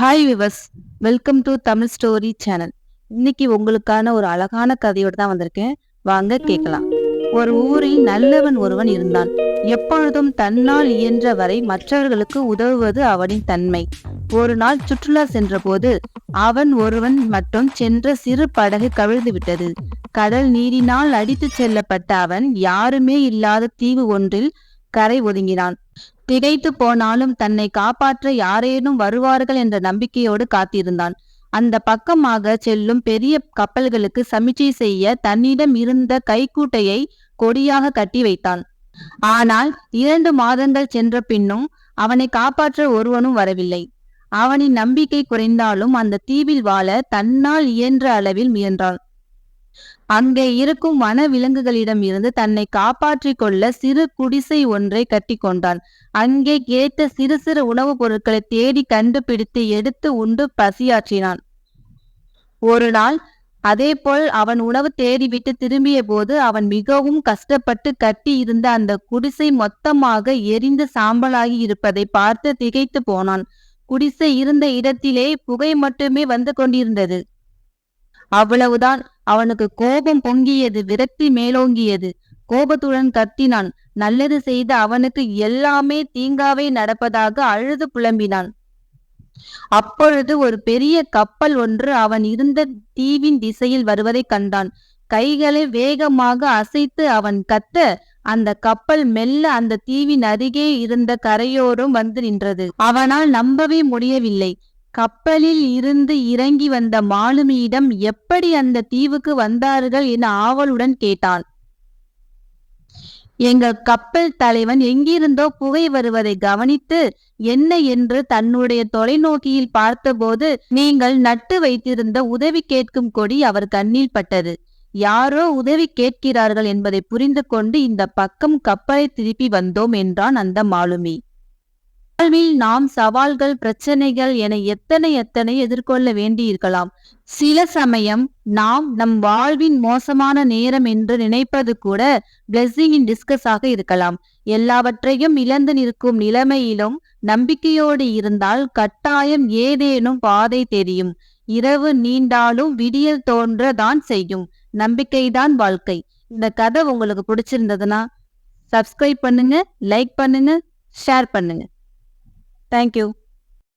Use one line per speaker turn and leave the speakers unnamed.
Hi viewers welcome to Tamil story channel இன்னைக்கு உங்களுக்கான ஒரு அழகான கதையோடு தான் வந்திருக்கேன். வாங்க கேட்கலாம். ஒரு ஊரில் நல்லவன் ஒருவன் இருந்தான். எப்பொழுதும் தன்னால் இயன்ற வரை மற்றவர்களுக்கு உதவுவது அவனின் தன்மை. ஒரு நாள் சுற்றுலா சென்றபோது அவன் ஒருவன் மட்டும் சென்ற சிறு படகு கவிழ்ந்து விட்டது. கடல் நீரினால் அடித்துச் செல்லப்பட்ட அவன் யாருமே இல்லாத தீவு ஒன்றில் கரை ஒதுங்கினான். திகைத்து போனாலும் தன்னை காப்பாற்ற யாரேனும் வருவார்கள் என்ற நம்பிக்கையோடு காத்திருந்தான். அந்த பக்கமாக செல்லும் பெரிய கப்பல்களுக்கு சமிச்சை செய்ய தன்னிடம் இருந்த கைக்கூட்டையை கொடியாக கட்டி வைத்தான். ஆனால் இரண்டு மாதங்கள் சென்ற பின்னும் அவனை காப்பாற்ற ஒருவனும் வரவில்லை. அவனின் நம்பிக்கை குறைந்தாலும் அந்த தீவில் வாழ தன்னால் இயன்ற அளவில் முயன்றான். அங்கே இருக்கும் வன விலங்குகளிடம் இருந்து தன்னை காப்பாற்றிக் கொள்ள சிறு குடிசை ஒன்றை கட்டி கொண்டான். அங்கே கிடைத்த சிறு சிறு உணவுப் பொருட்களை தேடி கண்டுபிடித்து எடுத்து உண்டு பசியாற்றினான். ஒரு நாள் அதேபோல் அவன் உணவு தேடிவிட்டு திரும்பிய போது அவன் மிகவும் கஷ்டப்பட்டு கட்டி இருந்த அந்த குடிசை மொத்தமாக எரிந்து சாம்பலாகி இருப்பதை பார்த்து திகைத்து போனான். குடிசை இருந்த இடத்திலே புகை மட்டுமே வந்து கொண்டிருந்தது. அவ்வளவுதான். அவனுக்கு கோபம் பொங்கியது விரக்தி மேலோங்கியது. கோபத்துடன் கத்தினான். நல்லது செய்த அவனுக்கு எல்லாமே தீங்காவே நடப்பதாக அழுது புலம்பினான். அப்பொழுது ஒரு பெரிய கப்பல் ஒன்று அவன் இருந்த தீவின் திசையில் வருவதை கண்டான். கைகளை வேகமாக அசைத்து அவன் கத்த அந்த கப்பல் மெல்ல அந்த தீவின் அருகே இருந்த கரையோரும் வந்து நின்றது. அவனால் நம்பவே முடியவில்லை. கப்பலில் இருந்து இறங்கி வந்த மாலுமியிடம் எப்படி அந்த தீவுக்கு வந்தார்கள்? என ஆவலுடன் கேட்டாள் எங்கள் கப்பல் தலைவன் எங்கிருந்தோ புகை வருவதை கவனித்து என்ன என்று தன்னுடைய தொலைநோக்கியில் பார்த்தபோது நீங்கள் நட்டு வைத்திருந்த உதவி கேட்கும் கொடி அவர் கண்ணில் பட்டது. யாரோ உதவி கேட்கிறார்கள் என்பதை புரிந்து கொண்டு இந்த பக்கம் கப்பலை திருப்பி வந்தோம் என்றான் அந்த மாலுமி. வாழ்வில் நாம் சவால்கள் பிரச்சனைகள் என எத்தனை எத்தனை எதிர்கொள்ள வேண்டியிருக்கலாம். சில சமயம் நாம் நம் வாழ்வின் மோசமான நேரம் என்று நினைப்பது கூட பிளெஸிங் இன் டிஸ்கஸ் ஆக இருக்கலாம். எல்லாவற்றையும் இழந்து நிற்கும் நிலைமையிலும் நம்பிக்கையோடு இருந்தால் கட்டாயம் ஏதேனும் பாதை தெரியும். இரவு நீண்டாலும் விடியல் தோன்ற தான் செய்யும். நம்பிக்கைதான் வாழ்க்கை. இந்த கதை உங்களுக்கு பிடிச்சிருந்ததுன்னா சப்ஸ்கிரைப் பண்ணுங்க லைக் பண்ணுங்க ஷேர் பண்ணுங்க. Thank you.